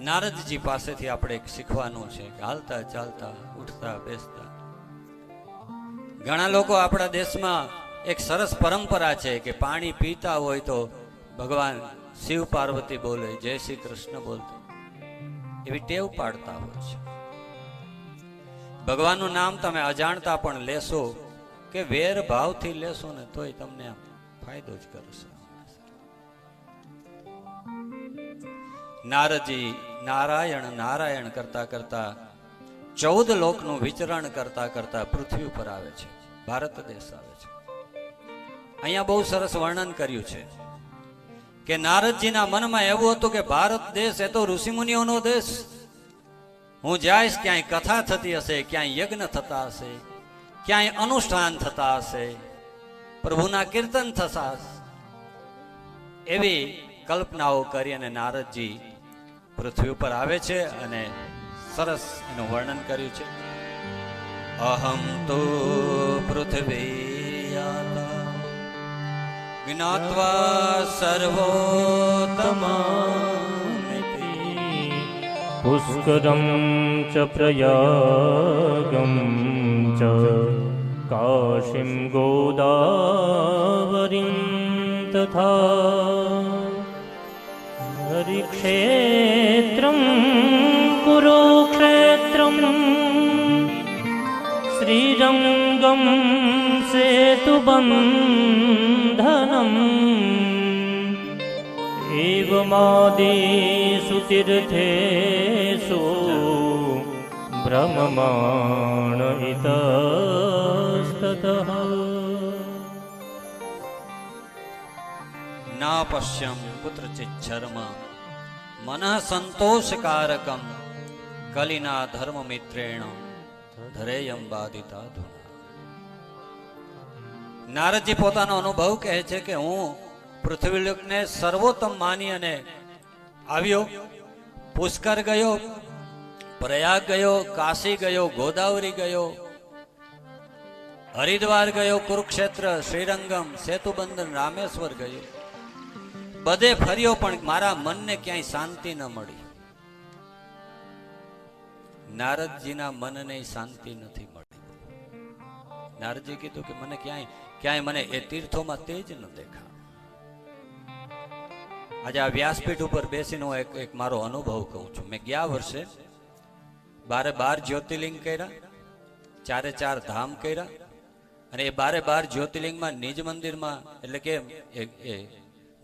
નારદજી પાસેથી આપણે શીખવાનું છે કે હાલતા ચાલતા, ઉઠતા, બેસતા. ઘણા લોકો આપણા દેશમાં એક સરસ પરંપરા છે કે પાણી પીતા હોય તો ભગવાન શિવ પાર્વતી બોલે, જય શ્રી કૃષ્ણ બોલતો. એવી ટેવ પાડતા હોય છે. ભગવાનનું નામ તમે અજાણતા પણ લેશો કે વેર ભાવથી લેશો ને તોય તમને ફાયદો જ કરશે. નારદજી નારાયણ નારાયણ કરતા કરતા, ચૌદ લોકનું વિચરણ કરતા કરતા પૃથ્વી ઉપર આવે છે. ભારત દેશ આવે છે. અહીંયા બહુ સરસ વર્ણન કર્યું છે કે નારદજીના મનમાં એવું હતું કે ભારત દેશ એ તો ઋષિમુનિઓનો દેશ. હું જઈશ ક્યાંય કથા થતી હશે, ક્યાંય યજ્ઞ થતા હશે, ક્યાંય અનુષ્ઠાન થતા હશે, પ્રભુના કીર્તન થતા એવી કલ્પનાઓ કરી અને નારદજી પૃથ્વી ઉપર આવે છે અને સરસ એનું વર્ણન કર્યું છે. અહમ તો પૃથ્વી જ્ઞાત્વા સર્વોત્તમ પુષ્કરમ ચ પ્રયાગમ ચ. કાશીમ ગોદાવરીમ તથા હરિક્ષેત્રમ કુરુક્ષેત્રમ. શ્રીરંગમ સેતુબંધનમ. એવમાદિષુ તીર્થેષુ ભ્રમમાણ ઇતસ્તતઃ ના પશ્યમ પુત્ર ચિચ્છરમાં. મનઃ સંતોષકારકમ. કલિના ધર્મ મિત્રેણ ધરેયમ બાધિતા ધુના. નારદજી પોતાનો અનુભવ કહે છે કે હું પૃથ્વીલોકને સર્વોત્તમ માની અને આવ્યો, પુષ્કર ગયો, પ્રયાગ ગયો, કાશી ગયો, ગોદાવરી ગયો, હરિદ્વાર ગયો, કુરુક્ષેત્ર, શ્રીરંગમ સેતુબંધન રામેશ્વર ગયો. બધે ફર્યો, પણ મારા મનને ક્યાંય શાંતિ ન મળી. નારદજીના મનને શાંતિ નથી મળી. નારદજી કીધું કે મને ક્યાંય ક્યાંય મને એ તીર્થોમાં તેજ ન દેખા આજે આ વ્યાસપીઠ ઉપર બેસીને એક એક મારો અનુભવ કહું છું. મેં ગયા વર્ષે બારે બાર જ્યોતિર્લિંગ કર્યા, ચારે ચાર ધામ કર્યા, અને એ બારે બાર જ્યોતિર્લિંગમાં નિજ મંદિરમાં, એટલે કે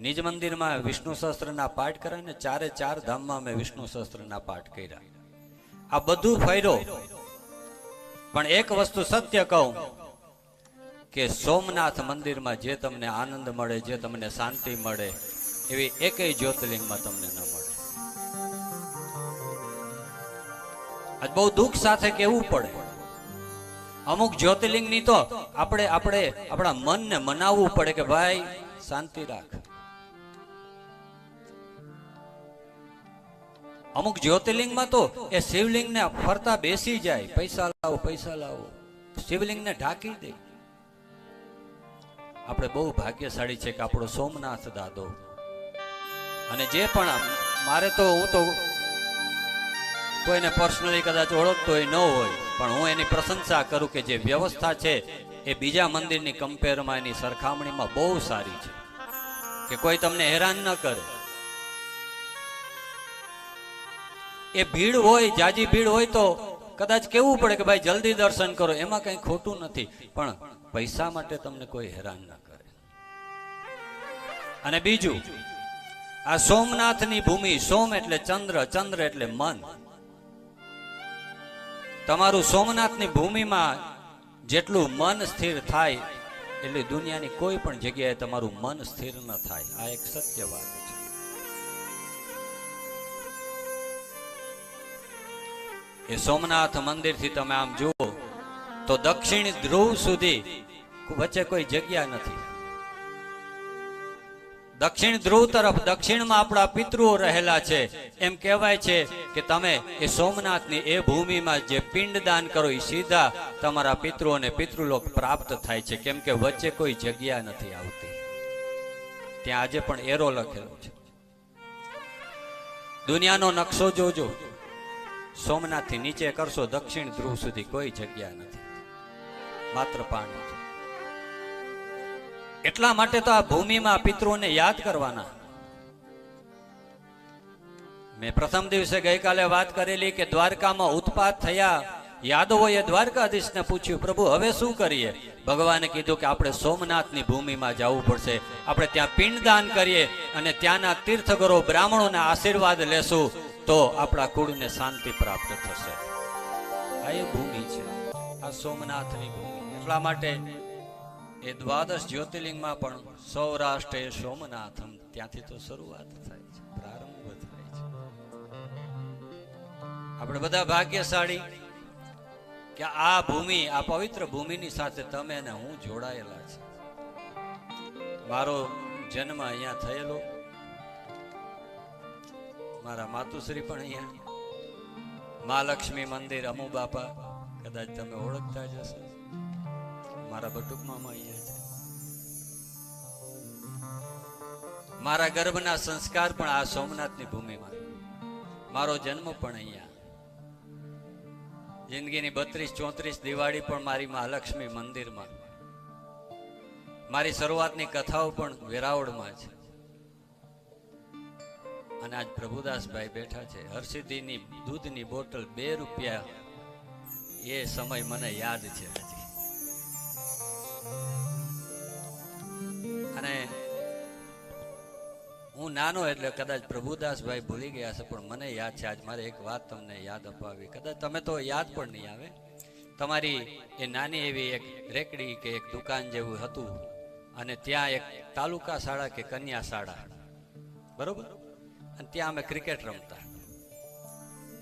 નિજ મંદિરમાં વિષ્ણુ સહસ્ત્રના પાઠ કર્યા ને ચારે ચાર ધામમાં મેં વિષ્ણુ સહસ્ત્રના પાઠ કર્યા. આ બધું ફર્યો. પણ એક વસ્તુ સત્ય કહું કે સોમનાથ મંદિરમાં જે તમને આનંદ મળે, જે તમને શાંતિ મળે, એવી એકેય જ્યોતિર્લિંગમાં તમને ન મળે. આજ બહુ દુઃખ સાથે કેવું પડે. અમુક જ્યોતિર્લિંગની તો આપણે આપણે આપણા મનને મનાવવું પડે કે ભાઈ, શાંતિ રાખ. અમુક જ્યોતિર્લિંગમાં તો એ શિવલિંગને ફરતા બેસી જાય. પૈસા લાવો પૈસા લાવો. શિવલિંગને ઢાંકી દે. આપણે બહુ ભાગ્યશાળી છે કે આપણો સોમનાથ દાદો. અને જે પણ મારે તો હું તો કોઈને પર્સનલી કદાચ ઓળખતો હોય ન હોય, પણ હું એની પ્રશંસા કરું કે જે વ્યવસ્થા છે એ બીજા મંદિરની કમ્પેરમાં એની સરખામણીમાં બહુ સારી છે. કે કોઈ તમને હેરાન ન કરે. એ ભીડ હોય, જાજી ભીડ હોય તો કદાચ કેવું પડે કે ભાઈ જલ્દી દર્શન કરો. એમાં કઈ ખોટું નથી. પણ પૈસા માટે તમને કોઈ હેરાન ના કરે. અને બીજું, આ સોમનાથની ભૂમિ, સોમ એટલે ચંદ્ર ચંદ્ર એટલે મન. તમારું સોમનાથની ભૂમિમાં જેટલું મન સ્થિર થાય, એટલી દુનિયાની કોઈ પણ જગ્યાએ તમારું મન સ્થિર ન થાય. આ એક સત્ય વાત એ સોમનાથ મંદિરથી તમે આમ જુઓ, તો દક્ષિણ ધ્રુવ સુધી વચ્ચે કોઈ જગ્યા નથી. દક્ષિણ ધ્રુવ તરફ દક્ષિણમાં આપણા પિતૃઓ રહેલા છે. એમ કહેવાય છે કે તમે એ સોમનાથની એ ભૂમિમાં જે પિંડદાન કરો એ સીધા તમારા પિતૃઓને પિતૃલોક પ્રાપ્ત થાય છે. કેમ કે વચ્ચે કોઈ જગ્યા નથી આવતી. ત્યાં આજે પણ એરો લખેલો છે. દુનિયાનો નકશો જોજો. સોમનાથથી નીચે કરશો, દક્ષિણ ધ્રુવ સુધી કોઈ જગ્યા નથી. માત્ર પાણી એટલા માટે તો આ ભૂમિમાં પિતૃઓને યાદ કરવાના. મેં પ્રથમ દિવસે ગઈકાલે વાત કરેલી કે દ્વારકામાં ઉત્પાત થયા યાદવોએ દ્વારકાધીશને પૂછ્યું, પ્રભુ, હવે શું કરીએ? ભગવાને કીધું કે, આપણે સોમનાથની ભૂમિમાં જવું પડશે. આપણે ત્યાં પિંડદાન કરીએ અને ત્યાંના તીર્થગરો બ્રાહ્મણોના આશીર્વાદ લેશું. તો આપણા કુળને શાંતિ પ્રાપ્ત થશે. આ એ ભૂમિ છે. આ સોમનાથની ભૂમિ. એટલા માટે એ દ્વાદશ જ્યોતિર્લિંગમાં પણ સૌરાષ્ટ્ર એ સોમનાથમ ત્યાંથી તો શરૂઆત થાય છે, પ્રારંભ થાય છે. આપણે બધા ભાગ્યશાળી કે આ ભૂમિ, આ પવિત્ર ભૂમિની સાથે તમે અને હું જોડાયેલા છે. મારો જન્મ અહીંયા થયેલો મારા માતુશ્રી પણ અહીંયા. મહાલક્ષ્મી મંદિર અમુ બાપા. કદાચ તમે ઓળખતા જ હશો. મારા બટુક મામા અહીંયા છે. મારા ગર્ભના સંસ્કાર પણ આ સોમનાથની ભૂમિમાં. મારો જન્મ પણ અહીંયા. જિંદગીની બત્રીસ ચોત્રીસ દિવાળી પણ મારી મહાલક્ષ્મી મંદિરમાં. મારી શરૂઆતની કથાઓ પણ વેરાવળમાં છે. અને આજ પ્રભુદાસભાઈ બેઠા છે. હરસિદ્ધિની દૂધની બોટલ બે રૂપિયા એ સમય મને યાદ છે હજી અને હું નાનો એટલે કદાચ પ્રભુદાસભાઈ ભૂલી ગયા છે પણ મને યાદ છે, આજ મારે એક વાત તમને યાદ અપાવી કદાચ તમે તો યાદ પણ નહીં આવે. તમારી એ નાની એવી એક રેકડી કે એક દુકાન જેવું હતું અને ત્યાં એક તાલુકા શાળા કે કન્યા શાળા. બરોબર? અને ત્યાં અમે ક્રિકેટ રમતા.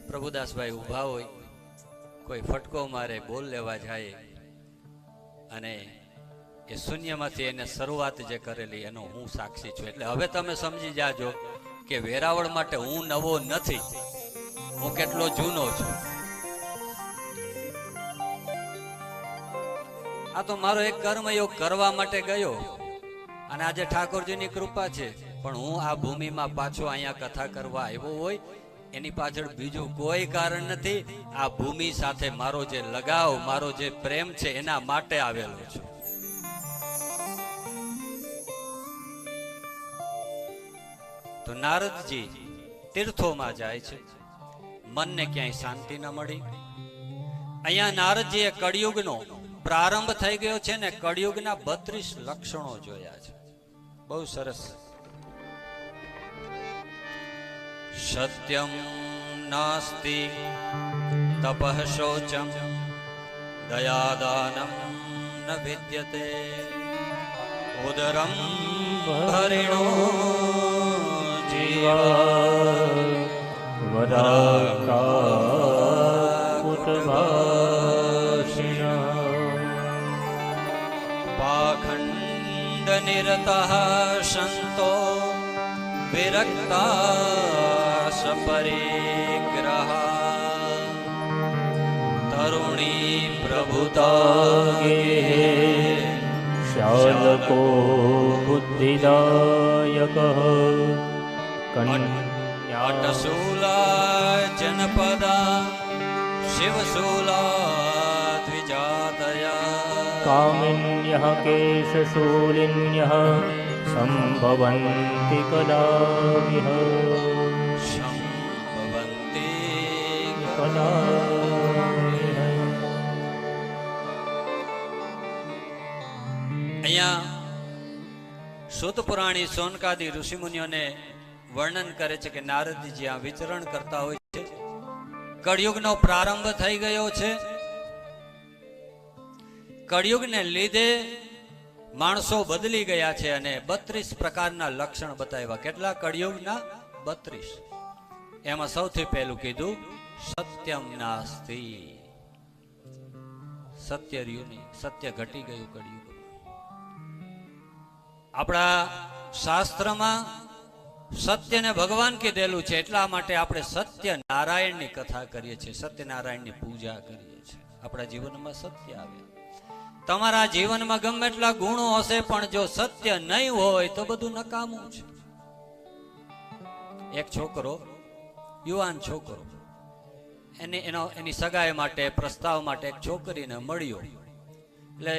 પ્રભુદાસભાઈ ઊભા હોય, કોઈ ફટકો મારે, બોલ લેવા જાય, અને એ શૂન્યમાંથી એને શરૂઆત જે કરેલી, એનો હું સાક્ષી છું. એટલે હવે તમે સમજી જાજો કે વેરાવળ માટે હું નવો નથી. હું કેટલો જૂનો છું. આ તો મારો એક કર્મયોગ કરવા માટે ગયો. અને આજે ઠાકોરજીની કૃપા છે. પણ હું આ ભૂમિમાં પાછો અહીંયા કથા કરવા આવ્યો હોય, એની પાછળ બીજું કોઈ કારણ નથી. આ ભૂમિ સાથે મારો જે લગાવ, મારો જે પ્રેમ છે, એના માટે આવેલો છું. તો નારદજી તીર્થોમાં જાય છે. મનને ક્યાંય શાંતિ ન મળી. અહીંયા નારદજીએ કળિયુગનો પ્રારંભ થઈ ગયો છે ને કળિયુગના બત્રીસ લક્ષણો જોયા છે. બહુ સરસ. सत्यं नास्ति तपः शौचं दयादानं न विद्यते। उदरं हरिणो जीवा पाखण्डनिरतः सन्तो વિરક્તા સપરિગ્રહ તરુણી પ્રભુતા શાલકો બુદ્ધિદાયક કન્યા અટશૂલા જનપદા શિવશૂલા દ્વિજાતયા કામિન્યઃ કેશશૂલિન્યઃ સંભવन्ति કદામિહ સંભવન્તિ કદામિહ અહીંયા સુત પુરાણી સોનકાદી ઋષિમુનિઓને વર્ણન કરે છે કે નારદજી જ્યાં વિચરણ કરતા હોય છે. કળિયુગનો પ્રારંભ થઈ ગયો છે. કળિયુગને લીધે માણસો બદલી ગયા છે અને બત્રીસ પ્રકારના લક્ષણ બતાવ્યા. કેટલા? કળિયુગના બત્રીસ. એમાં સૌથી પહેલું કીધું, સત્યમ નાસ્તી. સત્ય રહ્યું સત્ય ઘટી ગયું કળિયુગ આપણા શાસ્ત્રમાં સત્યને ભગવાન કીધેલું છે, એટલા માટે આપણે સત્ય નારાયણની કથા કરીએ છીએ, સત્યનારાયણની પૂજા કરીએ છીએ. આપણા જીવનમાં સત્ય આવે. તમારા જીવનમાં ગમે એટલા ગુણો હશે, પણ જો સત્ય નહીં હોય તો બધું નકામું છે. એક છોકરો, યુવાન છોકરો, એને એનો, એની સગાઈ માટે, પ્રસ્તાવ માટે એક છોકરીને મળ્યો. એટલે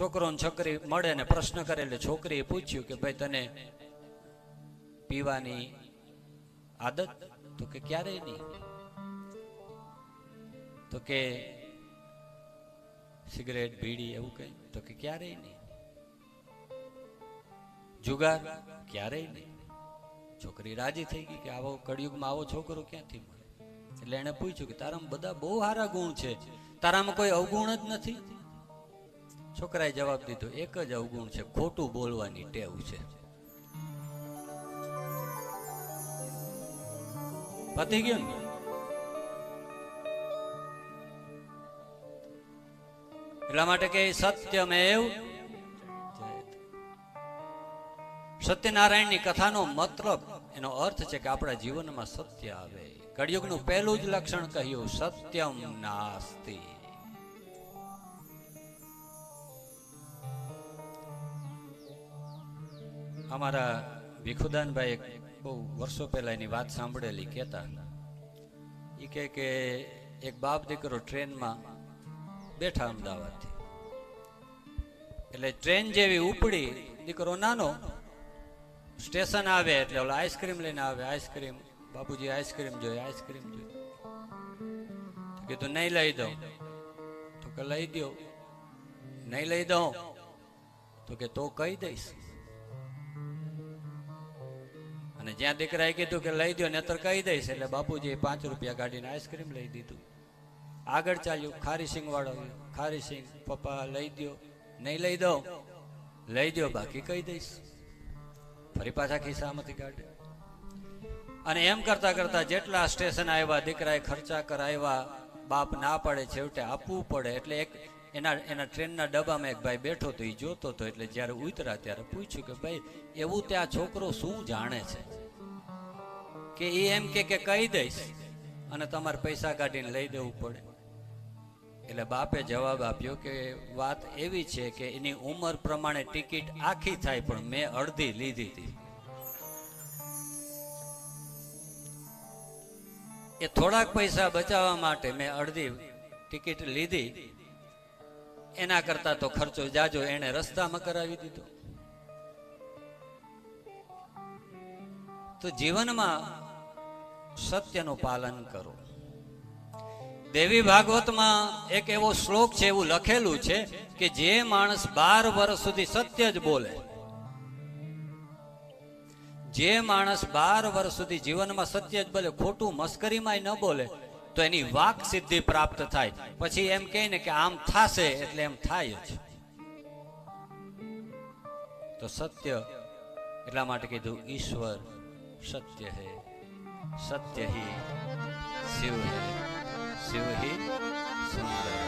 છોકરો છોકરી મળે ને પ્રશ્ન કરે, એટલે છોકરીએ પૂછ્યું કે ભાઈ તને પીવાની આદત? તો કે ક્યારેય નહીં. તો કે સિગરેટ, બીડી એવું કઈ? તો કે ક્યારેય નહીં. જુગાર? ક્યારેય નહીં. છોકરી રાજી થઈ ગઈ કે આવો કળિયુગમાં આવો છોકરો ક્યાંથી મળે? એટલે એને પૂછ્યું કે તારામાં બધા બહુ સારા ગુણ છે. તારામાં કોઈ અવગુણ જ નથી? છોકરાએ જવાબ દીધો, એક જ અવગુણ છે, ખોટું બોલવાની ટેવ છે. પતી ગયું ને? એટલા માટે કે સત્યમેવ સત્યનારાયણની કથાનો મતલબ, એનો અર્થ છે કે આપણા જીવનમાં સત્ય આવે. કળિયુગનું પહેલું જ લક્ષણ કહ્યું, સત્યમ નાસ્તિ. અમારા ભીખુદાનભાઈ બહુ વર્ષો પહેલા એની વાત સાંભળેલી, કહેતા એ કે એક બાપ દીકરો ટ્રેનમાં બેઠા અમદાવાદથી. એટલે ટ્રેન જેવી ઉપડી, દીકરો નાનો, સ્ટેશન આવે એટલે ઓલા આઈસ્ક્રીમ લઈને આવે, આઈસ્ક્રીમ, બાપુજી આઈસ્ક્રીમ જોઈએ આઈસ્ક્રીમ જોઈએ. કીધું, નહીં લઈ દઉં. તો કે, લઈ દો નહીં લઈ દઉં. તો કે, તો કહી દઈશ. અને જ્યાં દીકરાએ કીધું કે, લઈ દો નેતર કહી દઈશ, એટલે બાપુજીએ પાંચ રૂપિયા કાઢીને આઈસ્ક્રીમ લઈ દીધું. આગળ ચાલ્યું, ખારી સિંગ વાળો. ખારી સિંગ પપ્પા લઈ દો નહીં લઈ દઉં? લઈ દો બાકી કહી દઈશ. ફરી પાછા ખિસ્સામાંથી કાઢે. અને એમ કરતા કરતા જેટલા સ્ટેશન આવ્યા, દીકરાએ ખર્ચા કરાવ્યા, બાપ ના પડે, છેવટે આપવું પડે. એટલે એક એના એના ટ્રેનના ડબ્બામાં એક ભાઈ બેઠો તો એ જોતો હતો એટલે જ્યારે ઉતરા ત્યારે પૂછ્યું કે ભાઈ, એવું ત્યાં છોકરો શું જાણે છે? કે એ એમ કે કહી દઈશ અને તમારે પૈસા કાઢીને લઈ દેવું પડે. એટલે બાપે જવાબ આપ્યો કે વાત એવી છે કે એની ઉંમર પ્રમાણે ટિકિટ આખી થાય, પણ મેં અડધી લીધી હતી. એ થોડાક પૈસા બચાવવા માટે મેં અડધી ટિકિટ લીધી. એના કરતા તો ખર્ચો જાજો એને રસ્તામાં કરાવી દીધો. તો જીવનમાં સત્યનું પાલન કરો. દેવી ભાગવતમાં એક એવો શ્લોક છે, એવું લખેલું છે કે જે માણસ બાર વર્ષ સુધી સત્ય જ બોલે. જે માણસ બાર વર્ષ સુધી જીવનમાં સત્ય જ બોલે, ખોટું મસ્કરીમાં ન બોલે, તો એની વાક સિદ્ધિ પ્રાપ્ત થાય. પછી એમ કહે ને કે આમ થાશે એટલે એમ થાય જ. તો સત્ય એટલા માટે કીધું, ઈશ્વર સત્ય હે, સત્ય હી, શિવ હે. શિવ હી સુંદર હૈ.